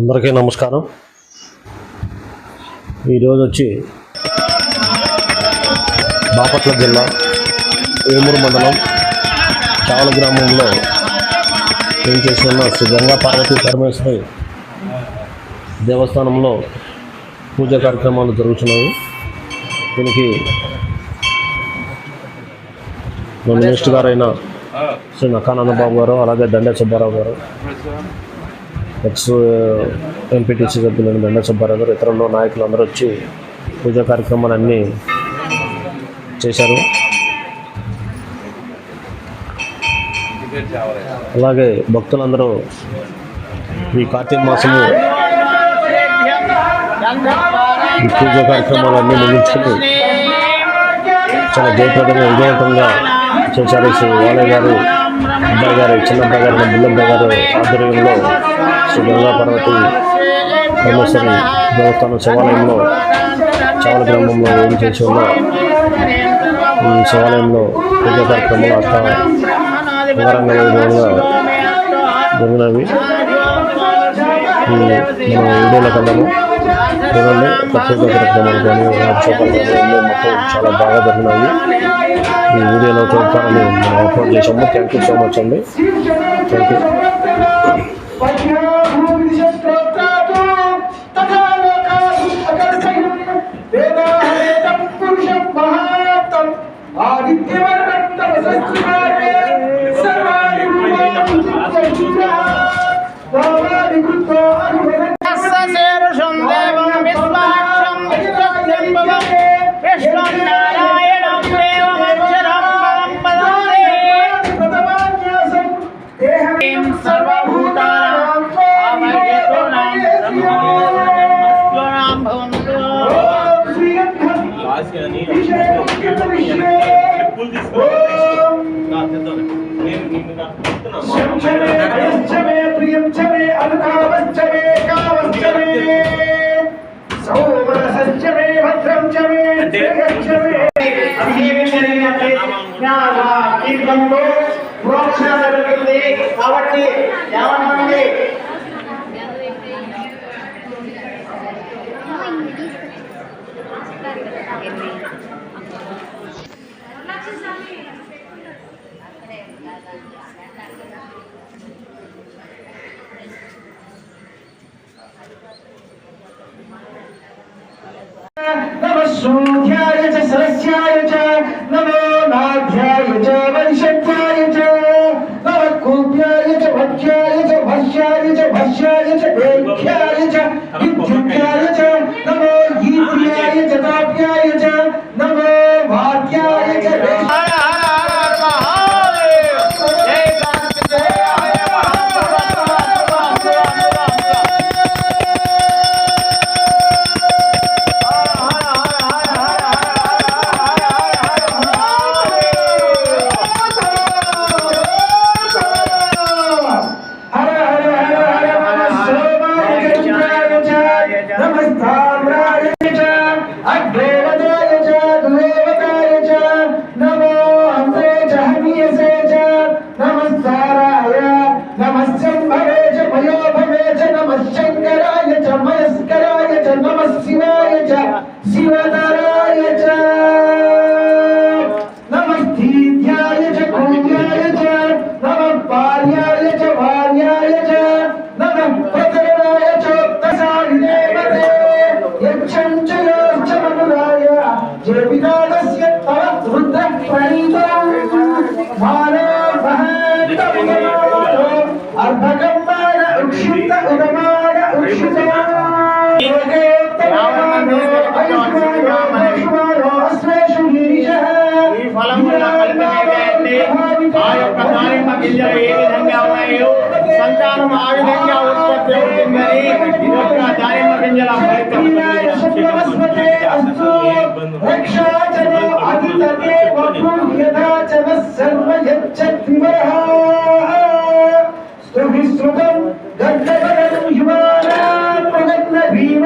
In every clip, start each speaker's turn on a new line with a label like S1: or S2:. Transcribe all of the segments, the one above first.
S1: అందరికీ నమస్కారం. ఈరోజు వచ్చి బాపట్ల జిల్లా ఏమూరు మండలం చావల గ్రామంలో ఏం చేసి శ్రీ గంగా పార్వతీ పరమేశ్వరి దేవస్థానంలో పూజా కార్యక్రమాలు జరుగుతున్నాయి. దీనికి మన మినిస్టర్ గారైన శ్రీ నక్కానంద బాబు గారు అలాగే దండే సుబ్బారావు గారు ఎక్స్ ఎంపీటీసీ సభ్యులైన బెండ సుబ్బారావు గారు ఇతరులు నాయకులు అందరూ వచ్చి పూజా కార్యక్రమాలన్నీ చేశారు. అలాగే భక్తులందరూ ఈ కార్తీక మాసము ఈ పూజా కార్యక్రమాలన్నీ ముగించుకుని చాలా జయప్రదంగా విజయవంతంగా చేశారు. శ్రీ వాలయ్య గారు అబ్బాయి గారు చిన్నబ్బాయి గారు బిల్లబ్బాయి గారు ఆధ్వర్యంలో శ్రీ గంగా పార్వతి పరమేశ్వరి దేవస్థానం శివాలయంలో చావల గ్రామంలో ఏం చేసి ఉన్న ఈ శివాలయంలో పూజా కార్యక్రమాలు అంతా అంగరంగ వైభవంగా జరిగినవి. మన వీడియోలో కన్నాము. చూడండి ప్రత్యేక కార్యక్రమాలు కానీ అభిషేకాలు కానీ మొత్తం చాలా బాగా జరిగినాయి ఈ వీడియోలో చూస్తారని మనం అప్లోడ్ చేసాము థ్యాంక్ యూ సో మచ్ అండి. థ్యాంక్ యూ
S2: কৃষ্ণ కీర్తంలో ప్రోక్షణ జరుగుతుంది కాబట్టి ఏమన్నా नमः सूर्याय च सरस्याय च नमः शम्भवे च मयोभवे च नमः च। मयस्कराय च नमः शिवाय च शिवतराय च नमः धीध्याय च कूर्याय च, नमः पार्याय च वार्याय च नमः प्रकरणाय चोक्तसारिणे मते। यक्षं च योश्च मनुराय जे विदानस्य तव रुद्रः प्रणीतम् मानो महत्तमुदमानो
S3: దానిమ్మ గింజలు ఏ విధంగా ఉన్నాయో సంతానం ఆ విధంగా ఉత్పత్తి అవుతుందని ఈ యొక్క దానిమ్మ గింజల ఫలితం
S2: స్తుభిశ్రుతం గడ్డగడం యువానాం ప్రగత్న భీమ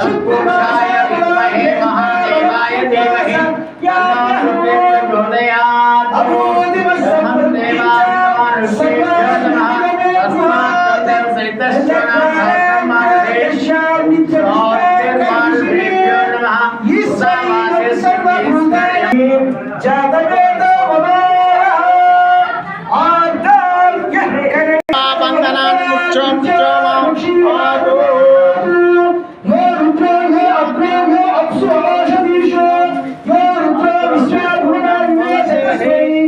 S2: शुक्राय विद्महे महादेवाय धीमहि तन्नो रुद्रः प्रचोदयात्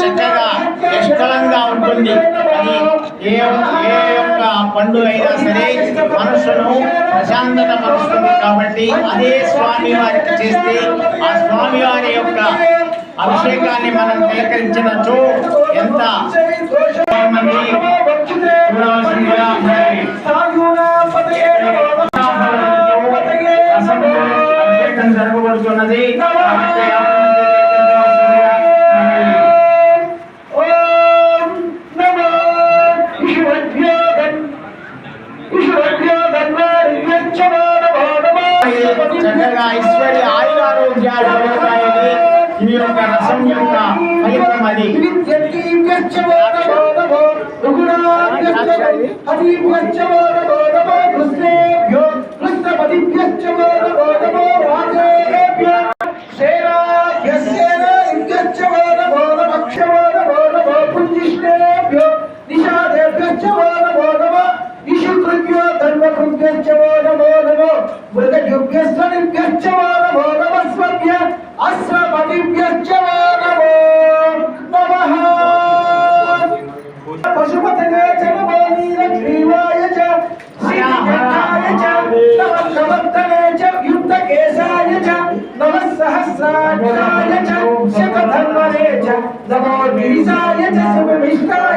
S2: చక్కగా నిష్కలంగా ఉంటుంది. అది ఏ ఏ యొక్క అయినా సరే మనుషులను ప్రశాంతత పరుస్తుంది కాబట్టి అదే స్వామి వారికి చేస్తే ఆ స్వామి వారి యొక్క అభిషేకాన్ని మనం తిలకరించినచ్చు ఎంత? జరగబడుతున్నది
S3: యుగ్యస్వనిర్గచ్చవాన భోగమస్మభ్య అస్వ ఈశాన్య దశ విష్ణు.